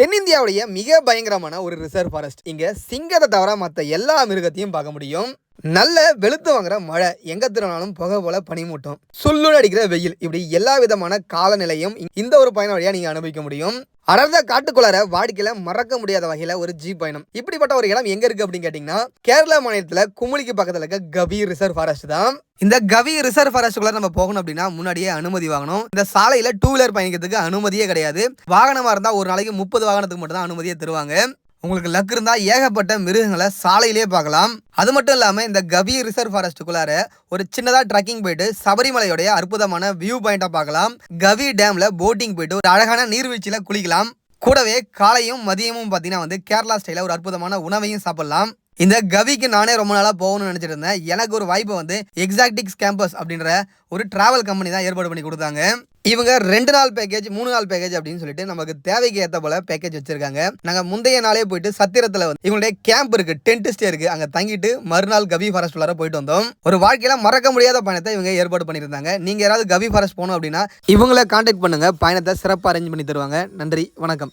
தென்னிந்தியாவுடைய மிக பயங்கரமான ஒரு ரிசர்வ் ஃபாரஸ்ட் இங்கே சிங்கத்தை தவிர மற்ற எல்லா மிருகத்தையும் பார்க்க முடியும். நல்ல வெளுத்து வாங்குற மழை. எங்க திரும்பினாலும் புகை போல பனிமூட்டம். சுள்ளுன்னு அடிக்கிற வெயில். இப்படி எல்லா விதமான காலநிலையும் இந்த ஒரு பயணம் வழியா நீங்க அனுபவிக்க முடியும். அடர்ந்த காட்டுக்குள்ளார வாடிக்கையில மறக்க முடியாத வகையில ஒரு ஜீப் பயணம். இப்படிப்பட்ட ஒரு இடம் எங்க இருக்கு அப்படின்னு கேட்டீங்கன்னா கேரளா மாநிலத்துல குமுளிக்கு பக்கத்துல இருக்க கவி ரிசர்வ் ஃபாரஸ்ட் தான். இந்த கவி ரிசர்வ் ஃபாரஸ்ட்டுக்குள்ள நம்ம போகணும் அப்படின்னா முன்னாடியே அனுமதி வாங்கணும். இந்த சாலையில டூ வீலர் பயணிக்கிறதுக்கு அனுமதியே கிடையாது. வாகனமா இருந்தா ஒரு நாளைக்கு முப்பது வாகனத்துக்கு மட்டும் தான் அனுமதியே தருவாங்க. உங்களுக்கு லக் இருந்தா ஏகப்பட்ட மிருகங்களை சாலையிலே பார்க்கலாம். அது மட்டும் இல்லாம இந்த கவி ரிசர்வ் ஃபாரஸ்ட்டுக்குள்ளார ஒரு சின்னதா ட்ரக்கிங் போயிட்டு சபரிமலையோடைய அற்புதமான வியூ பாயிண்டா பார்க்கலாம். கவி டேம்ல போட்டிங் போயிட்டு ஒரு அழகான நீர்வீழ்ச்சியில குளிக்கலாம். கூடவே காலையும் மதியமும் பார்த்தீங்கன்னா வந்து கேரளா ஸ்டைல ஒரு அற்புதமான உணவையும் சாப்பிடலாம். இந்த கவிக்கு நானே ரொம்ப நாளாக போகணும்னு நினச்சிட்டு இருந்தேன். எனக்கு ஒரு வாய்ப்பை வந்து எக்ஸாக்டிக்ஸ் கேம்பஸ் அப்படின்ற ஒரு ட்ராவல் கம்பெனி தான் ஏற்பாடு பண்ணி கொடுத்தாங்க. இவங்க ரெண்டு நாள் பேக்கேஜ் மூணு நாள் பேக்கேஜ் அப்படின்னு சொல்லிட்டு நமக்கு தேவைக்கு ஏற்ற போல பேக்கேஜ் வச்சிருக்காங்க. நாங்கள் முந்தைய நாளே போயிட்டு சத்திரத்தில் வந்து இவங்களுடைய கேம்ப் இருக்கு டென்ட் ஸ்டே இருக்கு. அங்கே தங்கிட்டு மறுநாள் கவி ஃபாரஸ்ட் உள்ளார போயிட்டு வந்தோம். ஒரு வாழ்க்கையில மறக்க முடியாத பயணத்தை இவங்க ஏற்பாடு பண்ணியிருந்தாங்க. நீங்க யாராவது கவி ஃபாரஸ்ட் போகணும் அப்படின்னா இவங்களை காண்டாக்ட் பண்ணுங்க. பயணத்தை சிறப்பாக அரேஞ்ச் பண்ணி தருவாங்க. நன்றி வணக்கம்.